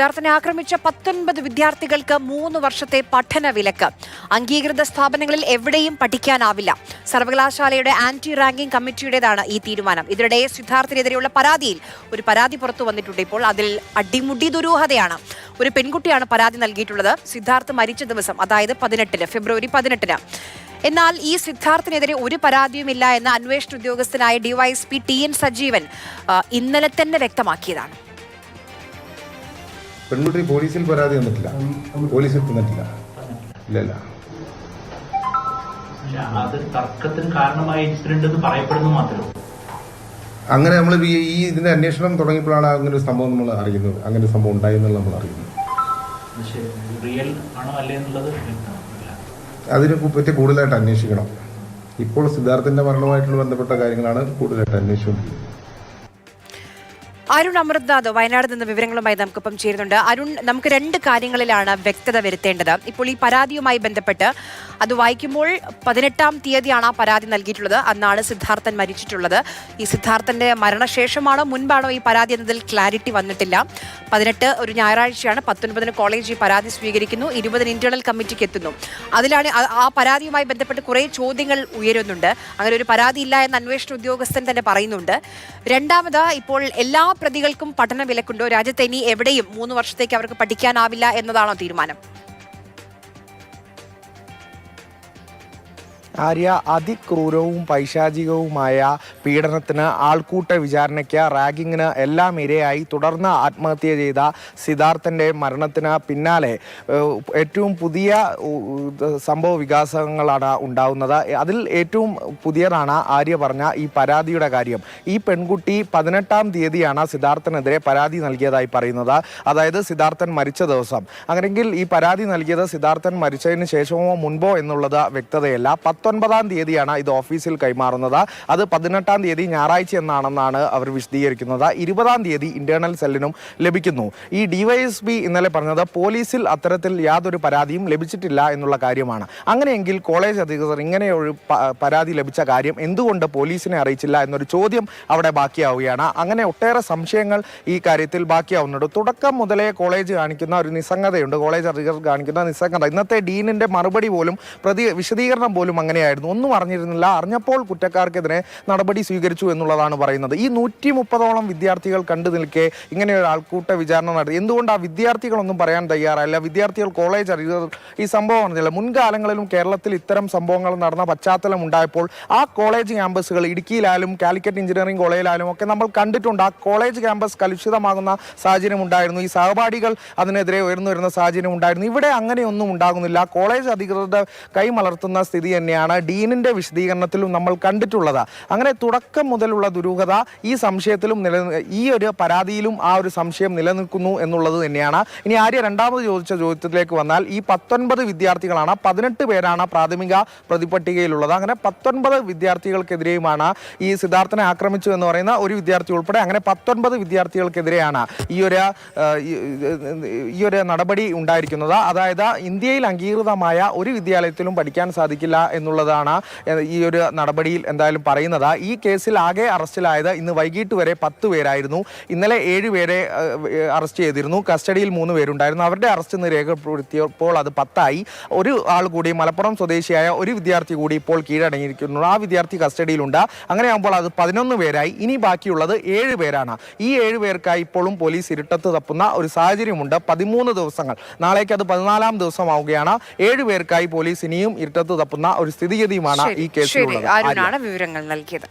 സിദ്ധാർത്ഥനെ ആക്രമിച്ച പത്തൊൻപത് വിദ്യാർത്ഥികൾക്ക് മൂന്ന് വർഷത്തെ പഠന വിലക്ക്. അംഗീകൃത സ്ഥാപനങ്ങളിൽ എവിടെയും പഠിക്കാനാവില്ല. സർവകലാശാലയുടെ ആന്റി റാങ്കിംഗ് കമ്മിറ്റിയുടേതാണ് ഈ തീരുമാനം. ഇതിനിടെ സിദ്ധാർത്ഥിനെതിരെയുള്ള പരാതിയിൽ ഒരു പരാതി പുറത്തു വന്നിട്ടുണ്ട് ഇപ്പോൾ. അതിൽ അടിമുടി ദുരൂഹതയാണ്. ഒരു പെൺകുട്ടിയാണ് പരാതി നൽകിയിട്ടുള്ളത്. സിദ്ധാർത്ഥ് മരിച്ച ദിവസം അതായത് പതിനെട്ടിന് ഫെബ്രുവരി പതിനെട്ടിന്. എന്നാൽ ഈ സിദ്ധാർത്ഥിനെതിരെ ഒരു പരാതിയുമില്ല എന്ന് അന്വേഷണ ഉദ്യോഗസ്ഥനായ ഡിവൈഎസ്പി ടി എൻ സജീവൻ ഇന്നലെ തന്നെ വ്യക്തമാക്കിയതാണ്. പെൺകുട്ടി പോലീസിൽ പരാതി തന്നിട്ടില്ല. പോലീസിൽ തന്നിട്ടില്ല. ഇല്ലല്ല. ഇല്ല, അത് തർക്കത്തിന് കാരണമായ ഇൻസിഡന്റ് എന്ന് പറയപ്പെടുന്നു മാത്രമേ അങ്ങനെ നമ്മൾ ഈ ഇതിന്റെ അന്വേഷണം തുടങ്ങിയപ്പോഴാണ് അങ്ങനെ ഒരു സംഭവം നമ്മൾ അറിയുന്നത്. അങ്ങനെ ഒരു സംഭവം ഉണ്ടായി എന്നുള്ളത് നമ്മൾ അറിയുന്നത്. റിയൽ ആണോ അല്ലേ എന്നുള്ളത് അതിനെ പറ്റി കൂടുതലായിട്ട് അന്വേഷിക്കണം. ഇപ്പോൾ സിദ്ധാർത്ഥിന്റെ മരണവുമായിട്ടുള്ള ബന്ധപ്പെട്ട കാര്യങ്ങളാണ് കൂടുതലായിട്ട് അന്വേഷിച്ചുകൊണ്ടിരിക്കുന്നത്. അരുൺ അമൃത്നാഥ് വയനാട് നിന്ന് വിവരങ്ങളുമായി നമുക്കിപ്പം ചേരുന്നുണ്ട്. അരുൺ നമുക്ക് രണ്ട് കാര്യങ്ങളിലാണ് വ്യക്തത വരുത്തേണ്ടത്. ഇപ്പോൾ ഈ പരാതിയുമായി ബന്ധപ്പെട്ട് അത് വായിക്കുമ്പോൾ പതിനെട്ടാം തീയതിയാണ് ആ പരാതി നൽകിയിട്ടുള്ളത്. അന്നാണ് സിദ്ധാർത്ഥൻ മരിച്ചിട്ടുള്ളത്. ഈ സിദ്ധാർത്ഥന്റെ മരണശേഷമാണോ മുൻപാണോ ഈ പരാതി എന്നതിൽ ക്ലാരിറ്റി വന്നിട്ടില്ല. പതിനെട്ട് ഒരു ഞായറാഴ്ചയാണ് പത്തൊൻപതിന് കോളേജ് ഈ പരാതി സ്വീകരിക്കുന്നു ഇരുപതിന് ഇന്റേണൽ കമ്മിറ്റിക്ക് എത്തുന്നു. അതിലാണ് ആ- പരാതിയുമായി ബന്ധപ്പെട്ട് കുറേ ചോദ്യങ്ങൾ ഉയരുന്നുണ്ട്. അങ്ങനെ ഒരു പരാതി ഇല്ല എന്ന് അന്വേഷണ ഉദ്യോഗസ്ഥൻ തന്നെ പറയുന്നുണ്ട്. രണ്ടാമത് ഇപ്പോൾ എല്ലാ പ്രതികൾക്കും പഠന വിലക്കുണ്ടോ രാജ്യത്ത് ഇനി എവിടെയും മൂന്ന് വർഷത്തേക്ക് അവർക്ക് പഠിക്കാനാവില്ല എന്നതാണോ തീരുമാനം? ആര്യ അതിക്രൂരവും പൈശാചികവുമായ പീഡനത്തിന് ആൾക്കൂട്ട വിചാരണയ്ക്ക് റാഗിങ്ങിന് എല്ലാം ഇരയായി. തുടർന്ന് ആത്മഹത്യ ചെയ്ത സിദ്ധാർത്ഥന്റെ മരണത്തിന് പിന്നാലെ ഏറ്റവും പുതിയ സംഭവ വികാസങ്ങളാണ് ഉണ്ടാവുന്നത്. അതിൽ ഏറ്റവും പുതിയതാണ് ആര്യ പറഞ്ഞ ഈ പരാതിയുടെ കാര്യം. ഈ പെൺകുട്ടി പതിനെട്ടാം തീയതിയാണ് സിദ്ധാർത്ഥനെതിരെ പരാതി നൽകിയതായി പറയുന്നത്. അതായത് സിദ്ധാർത്ഥൻ മരിച്ച ദിവസം. അങ്ങനെയെങ്കിൽ ഈ പരാതി നൽകിയത് സിദ്ധാർത്ഥൻ മരിച്ചതിന് ശേഷമോ മുൻപോ എന്നുള്ളത് വ്യക്തതയല്ല. പത്തൊൻപതാം തീയതിയാണ് ഇത് ഓഫീസിൽ കൈമാറുന്നത്. അത് പതിനെട്ടാം തീയതി ഞായറാഴ്ച എന്നാണെന്നാണ് അവർ വിശദീകരിക്കുന്നത്. ഇരുപതാം തീയതി ഇന്റേണൽ സെല്ലിനും ലഭിക്കുന്നു. ഈ ഡിവൈഎസ്പി ഇന്നലെ പറഞ്ഞത് പോലീസിൽ അത്തരത്തിൽ യാതൊരു പരാതിയും ലഭിച്ചിട്ടില്ല എന്നുള്ള കാര്യമാണ്. അങ്ങനെയെങ്കിൽ കോളേജ് അധികൃതർ ഒരു പരാതി ലഭിച്ച കാര്യം എന്തുകൊണ്ട് പോലീസിനെ അറിയിച്ചില്ല എന്നൊരു ചോദ്യം അവിടെ ബാക്കിയാവുകയാണ്. അങ്ങനെ ഒട്ടേറെ സംശയങ്ങൾ ഈ കാര്യത്തിൽ ബാക്കിയാവുന്നുണ്ട്. തുടക്കം മുതലേ കോളേജ് കാണിക്കുന്ന ഒരു നിസ്സംഗതയുണ്ട്. കോളേജ് അധികൃതർ കാണിക്കുന്ന നിസ്സംഗത. ഇന്നത്തെ ഡീനിന്റെ മറുപടി പോലും പ്രതി വിശദീകരണം പോലും അങ്ങനെയായിരുന്നു. ഒന്നും അറിഞ്ഞിരുന്നില്ല. അറിഞ്ഞപ്പോൾ കുറ്റക്കാർക്കെതിരെ നടപടി സ്വീകരിച്ചു എന്നുള്ളതാണ് പറയുന്നത്. ഈ നൂറ്റി മുപ്പതോളം വിദ്യാർത്ഥികൾ കണ്ടു നിൽക്കെ ഇങ്ങനെ ഒരു ആൾക്കൂട്ട വിചാരണ നടത്തി. എന്തുകൊണ്ട് ആ വിദ്യാർത്ഥികളൊന്നും പറയാൻ തയ്യാറല്ല വിദ്യാർത്ഥികൾ കോളേജ് അറിയുന്നത് ഈ സംഭവം അറിഞ്ഞില്ല. മുൻകാലങ്ങളിലും കേരളത്തിൽ ഇത്തരം സംഭവങ്ങൾ നടന്ന പശ്ചാത്തലം ഉണ്ടായപ്പോൾ ആ കോളേജ് ക്യാമ്പസുകൾ ഇടുക്കിയിലായാലും കാലിക്കറ്റ് എഞ്ചിനീയറിംഗ് കോളേജിലായാലും ഒക്കെ നമ്മൾ കണ്ടിട്ടുണ്ട്. ആ കോളേജ് ക്യാമ്പസ് കലുഷിതമാകുന്ന സാഹചര്യം ഉണ്ടായിരുന്നു. ഈ സഹപാഠികൾ അതിനെതിരെ ഉയർന്നു വരുന്ന സാഹചര്യം ഉണ്ടായിരുന്നു. ഇവിടെ അങ്ങനെയൊന്നും ഉണ്ടാകുന്നില്ല. കോളേജ് അധികൃതരുടെ കൈമലർത്തുന്ന സ്ഥിതി തന്നെയാണ്. ഡീനിന്റെ വിശദീകരണത്തിലും നമ്മൾ കണ്ടിട്ടുള്ളത്. അങ്ങനെ തുടക്കം മുതലുള്ള ദുരൂഹത ഈ സംശയത്തിലും നില ഈ ഒരു പരാതിയിലും ആ ഒരു സംശയം നിലനിൽക്കുന്നു എന്നുള്ളത് തന്നെയാണ്. ഇനി ആര്യ രണ്ടാമത് ചോദിച്ച ചോദ്യത്തിലേക്ക് വന്നാൽ ഈ പത്തൊൻപത് വിദ്യാർത്ഥികളാണ് പതിനെട്ട് പേരാണ് പ്രാഥമിക പ്രതിപട്ടികയിലുള്ളത്. അങ്ങനെ പത്തൊൻപത് വിദ്യാർത്ഥികൾക്കെതിരെയുമാണ് ഈ സിദ്ധാർത്ഥനെ ആക്രമിച്ചു എന്ന് പറയുന്ന ഒരു വിദ്യാർത്ഥി ഉൾപ്പെടെ അങ്ങനെ പത്തൊൻപത് വിദ്യാർത്ഥികൾക്കെതിരെയാണ് ഈ ഒരു ഈ- ഒരു നടപടി ഉണ്ടായിരിക്കുന്നത്. അതായത് ഇന്ത്യയിൽ അംഗീകൃതമായ ഒരു വിദ്യാലയത്തിലും പഠിക്കാൻ സാധിക്കില്ല എന്നുള്ളതാണ് ഈ ഒരു നടപടിയിൽ എന്തായാലും പറയുന്നത്. ഈ കേസിൽ ആകെ അറസ്റ്റിലായത് ഇന്ന് വൈകിട്ട് വരെ പത്ത് പേരായിരുന്നു. ഇന്നലെ ഏഴ് പേരെ അറസ്റ്റ് ചെയ്തിരുന്നു. കസ്റ്റഡിയിൽ മൂന്ന് പേരുണ്ടായിരുന്നു. അവരുടെ അറസ്റ്റ് ഇന്ന് രേഖപ്പെടുത്തിയപ്പോൾ അത് പത്തായി. ഒരു ആൾ കൂടി മലപ്പുറം സ്വദേശിയായ ഒരു വിദ്യാർത്ഥി കൂടി ഇപ്പോൾ കീഴടങ്ങിയിരിക്കുന്നു. ആ വിദ്യാർത്ഥി കസ്റ്റഡിയിലുണ്ട്. അങ്ങനെയാകുമ്പോൾ അത് പതിനൊന്ന് പേരായി. ഇനി ബാക്കിയുള്ളത് ഏഴ് പേരാണ്. ഈ ഏഴ് പേർക്കായി ഇപ്പോഴും പോലീസ് ഇരുട്ടത്ത് തപ്പുന്ന ഒരു സാഹചര്യമുണ്ട്. പതിമൂന്ന് ദിവസങ്ങൾ. നാളേക്ക് അത് പതിനാലാം ദിവസമാവുകയാണ്. ഏഴ് പേർക്കായി പോലീസ് ഇനിയും ഇരുട്ടത്ത് തപ്പുന്ന ഒരു സ്ഥിതിഗതിയുമാണ് ഈ കേസിലുള്ളത്. ആര്യ. വിവരങ്ങൾ നൽകിയത്.